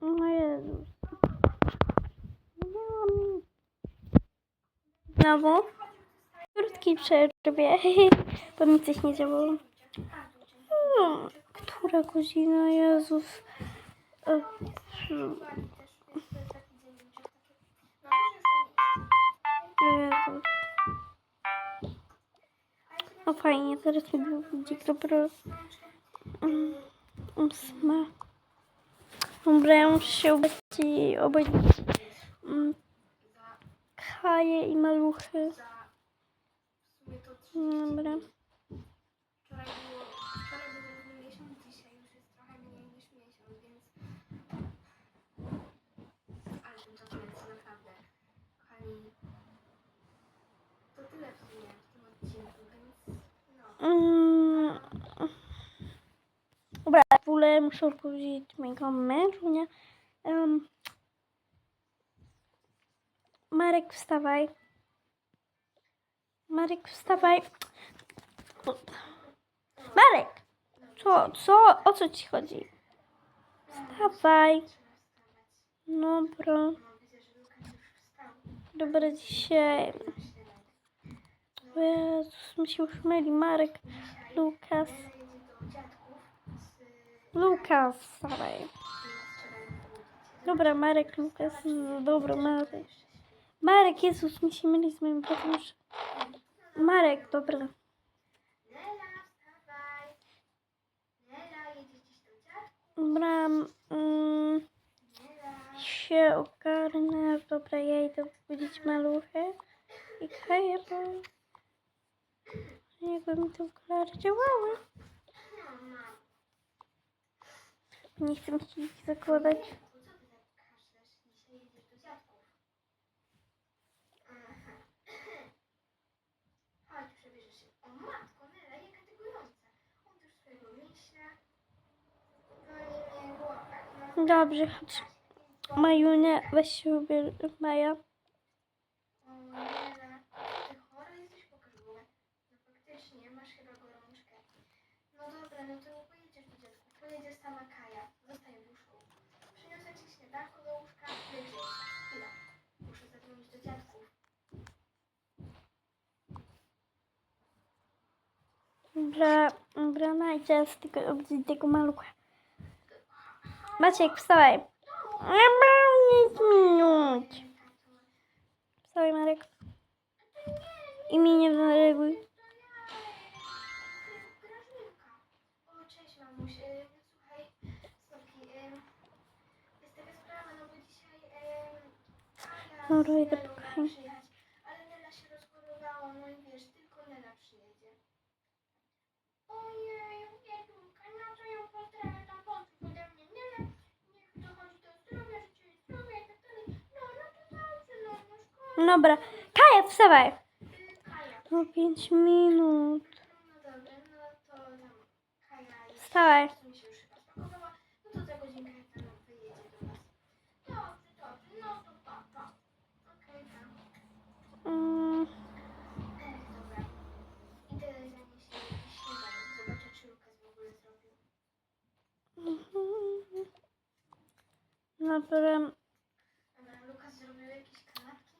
No Jezus. Znowu? W krótkiej przerwie, bo mi coś nie działało. Hmm, która godzina? Jezus. E, Jezus. No fajnie, teraz mi będzie dobro. mı? Umbrem Schubert'i obecnie Kaje i maluchy. Dobra. Mm. Ogóle muszę powiedzieć mojego mężu, nie? Um, Marek, wstawaj. Marek, wstawaj. Marek! Co, co, o co ci chodzi? Wstawaj. Dobra. Dobra, dzisiaj. Jezus, mi się już myli. Marek, Lukas. jedzie do dziadków z... Lukas. Dobra, Marek, Lukas, dobra, Marek. Marek, Jezus, mi się myli z moim bratem. Marek, dobra. Dobra, mm, Nela. się ogarnę. Dobra, ja idę budzić maluchę. I kaję, bo jakby mi te okulary działały. Nie chcę się ich zakładać. Dobrze, chodź. Majunę, weź się ubier, Maja. No dobra, no to nie pojedziesz do dziadków. Pojedzie sama Kaja. Dobra, najdzie z tego, obudzić tego malucha. Maciek, wstawaj. Nie mam nic minut. Wstawaj, Marek. I mnie nie denerwuj. Grażynka. O, cześć mamuś. E, Słuchaj, Słowki, e, jest taka sprawa, no bo dzisiaj e, Kaja Dobra, z idę Nelą po miała Kaju. przyjechać, ale Nela się rozchorowała, no i wiesz, tylko Nela przyjedzie. Ojej, biedulka, no to ją pozdrawiam, tam pozdrów ode mnie. Nela, niech dochodzi do zdrowia, życie jest zdrowie i tak dalej. No, no to dobrze, no, no szkoda. Dobra. Kaja, wstawaj. Y, Kaja. No pięć minut. No dobra, no to tam Kaja już Wstawaj. w sumie się już chyba spakowała. No to za godzinkę tam wyjedzie do nas. Dobrze, no. Mm, dobra. Idę zanieść jej jakiś śniadanie. Zobaczę, czy Lukas w ogóle zrobił. mhm. Dobra, Lukas zrobił jakieś kanapki.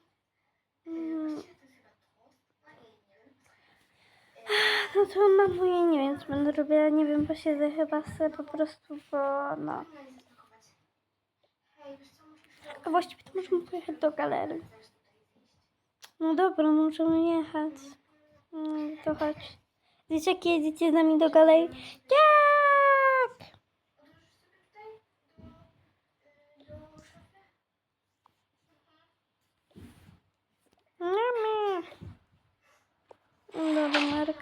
No. E, No to mam moje nie wiem, co będę robiła. Nie wiem, posiedzę chyba sobie po prostu, bo no. A właściwie to możemy pojechać do galerii. No dobra, możemy jechać. Mm, to chodź. Jak jedziecie z nami do galerii? Tak! Odłożysz sobie tutaj do, y, do szafy? Mama.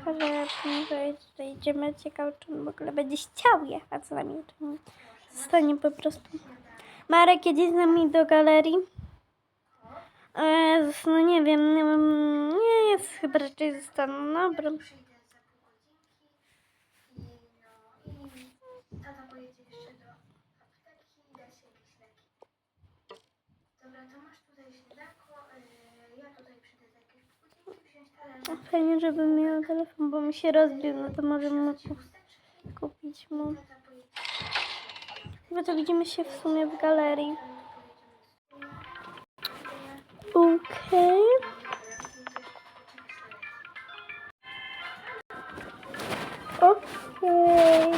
Dobra, może tutaj idziemy. Ciekawe, czy on w ogóle będzie chciał jechać z nami. Czy nie. Zostanie po prostu. Marek jedzie z nami do galerii. O Jezus, no nie wiem, nie nie jest chyba raczej zostanę. Dobra. No i tata pojedzie jeszcze do apteki i da się jakieś leki. Dobra, to tutaj śniadanko, yy, ja tutaj przyjdę za jakieś pół godzinki, wziąć talerz. Fajnie, żebym miał telefon, bo mi się rozbił, no to może mu kupić mu. Bo to widzimy się w sumie w galerii. Okej. Okej.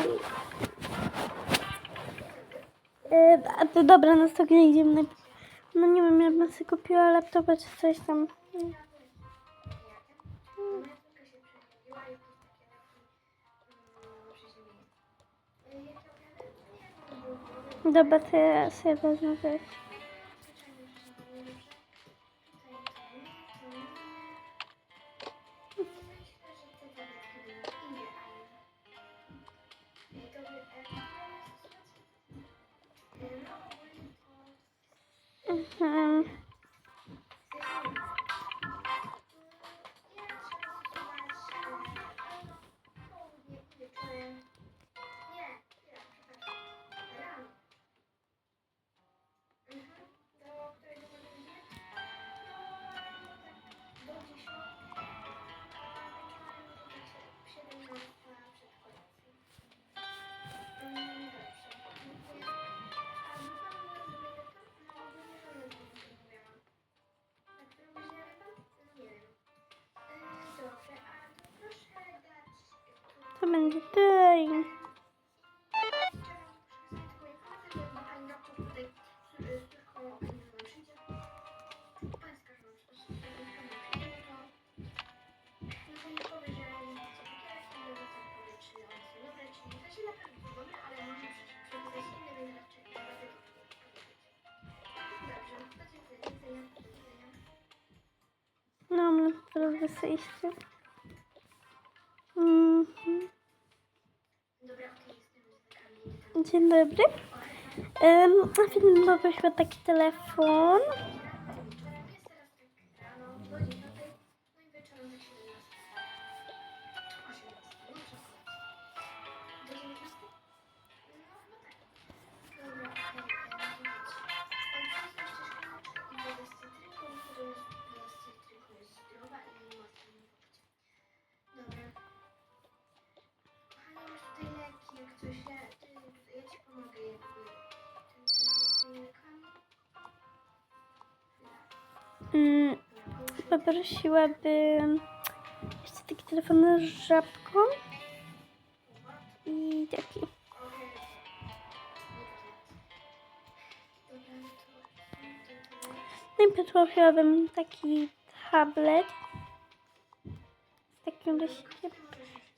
E, to dobra, no to gdzie idziemy? No nie wiem, ja bym sobie kupiła laptopa czy coś tam. Dobra, to ja sobie wezmę coś. Mhm. To będzie tutaj. No, no, Dzień dobry. Um, a film poprosiła taki telefon. Mm, poprosiłabym jeszcze taki telefon z żabką. I taki. No i poprosiłabym taki tablet. Z takim rysikiem.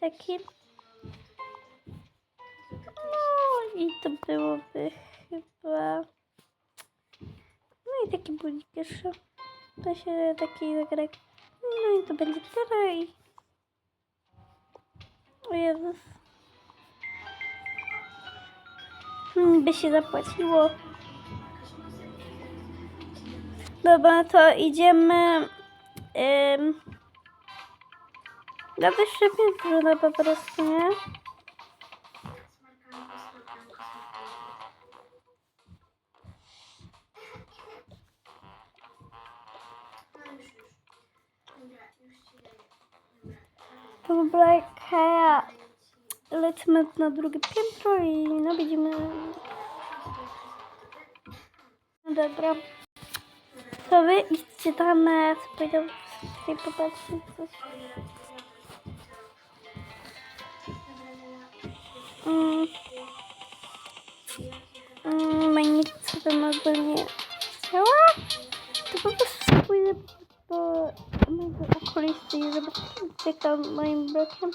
Taki. No i to byłoby chyba. No i taki budzik jeszcze. To się taki zagrek. No i to będzie tyle. O Jezus. Hmm, By się zapłaciło. Dobra, to idziemy. Ym, na wyszczepienie no po prostu, nie? Dobra. Dobra, Kaja. Lecimy na drugie piętro i no widzimy. Dobra. To wy idźcie tam, ja sobie popatrzeć coś. Mm. Mm, nic, co bym ogólnie chciała. To po prostu pójdę do mojego okulisty i tam moim blokiem.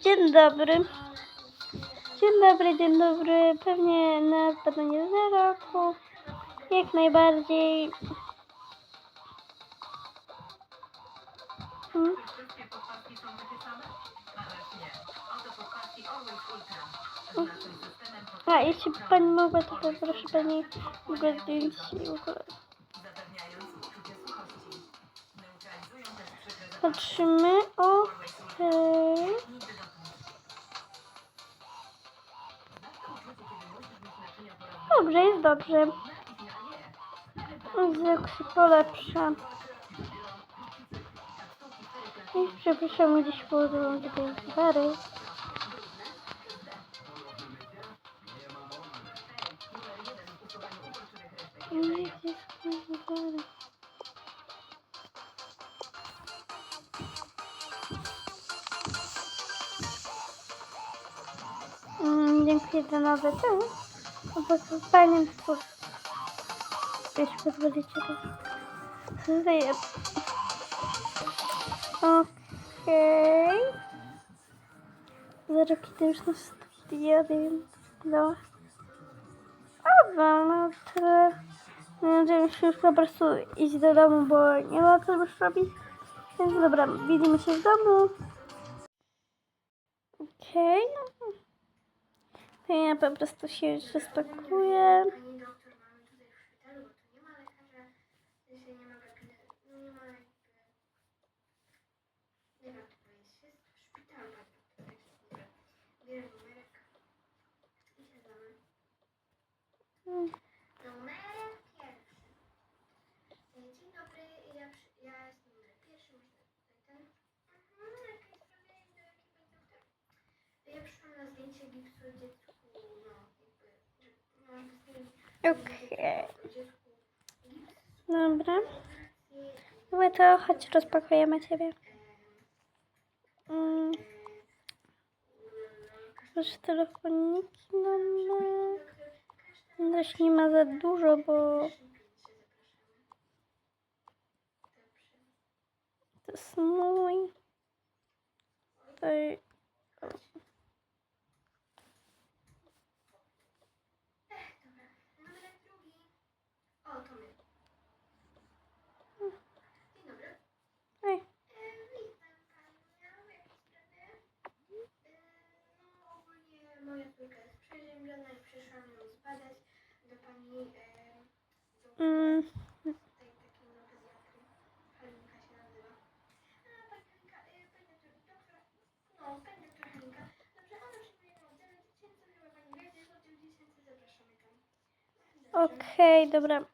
Dzień dobry. Dzień dobry, dzień dobry. Pewnie na badanie wzroku. Jak najbardziej. Hmm? A jeśli pani mogła, to proszę pani mogła zdjąć okulary. Patrzymy. Okej. Dobrze, jest dobrze. Wzrok się polepsza. I przepraszam, gdzieś położyłam tutaj zwary. Za nowy ten. No bo to fajnie to. Jeśli pozwolicie to. Zdaję. Okej. Za rok idę już na studia, więc no. Dobra, no to będziemy się już po prostu iść do domu, bo nie ma co już robić. Więc dobra, widzimy się w domu. Okej. To ja po prostu się już rozpakuję. Pani doktor Okej. gips, Dobra. Dobra, to chodź rozpakujemy ciebie. Mm. Już telefoniki mamy. Też nie ma za dużo, bo to jest mój. Tutaj. Dobra, numerek drugi. O, to my. Dzień dobry. Ej, E, witam panią. Ja mam jakieś sprawy. E, no ogólnie moja córka jest przeziębiona i przyszłam ją zbadać do pani e, do mm, tej takiej no pediatry. Halinka się nazywa. A pani Halinka, e, pani doktor, doktor, no pani doktor Halinka. Dobrze, ona przyjmuje na oddział 1000, chyba pani wie, gdzie jest oddział 10, zapraszamy Dobrze. okej, dobra.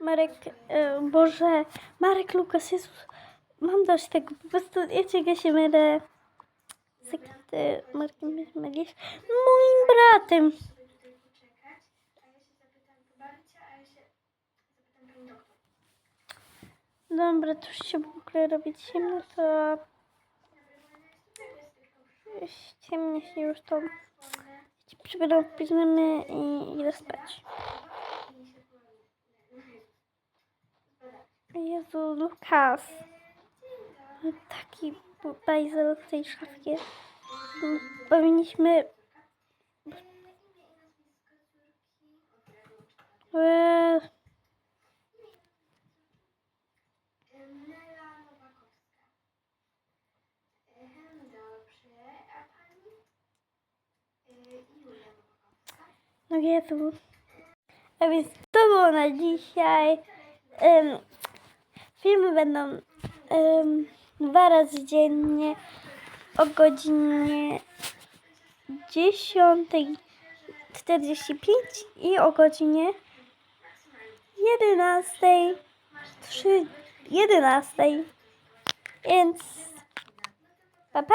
Marek, e, Boże, Marek Lukas, Jezus, mam dość tego, po prostu ja cię się mylę. Z ty Markiem mylisz? Moim bratem. sobie tutaj poczekać, a ja się zapytam po Barcia, a ja się zapytam pani doktor. Dobra, to już się w ogóle robi ciemno, to ciemnie się już to przybieram, piżamy i idę spać. No. Jezu, Lukas, dobry. taki bajzel w tej szafie. Powinniśmy... E, imię i nazwisko córki. O, teraz łączę. E, E, Nela Nowakowska. Ehem, dobrze. A pani? E, Julia Nowakowska. No Jezu. A więc to było na dzisiaj. Em, filmy będą em, dwa razy dziennie o godzinie 10.45 i o godzinie 11.00. 3, 11. Więc pa pa!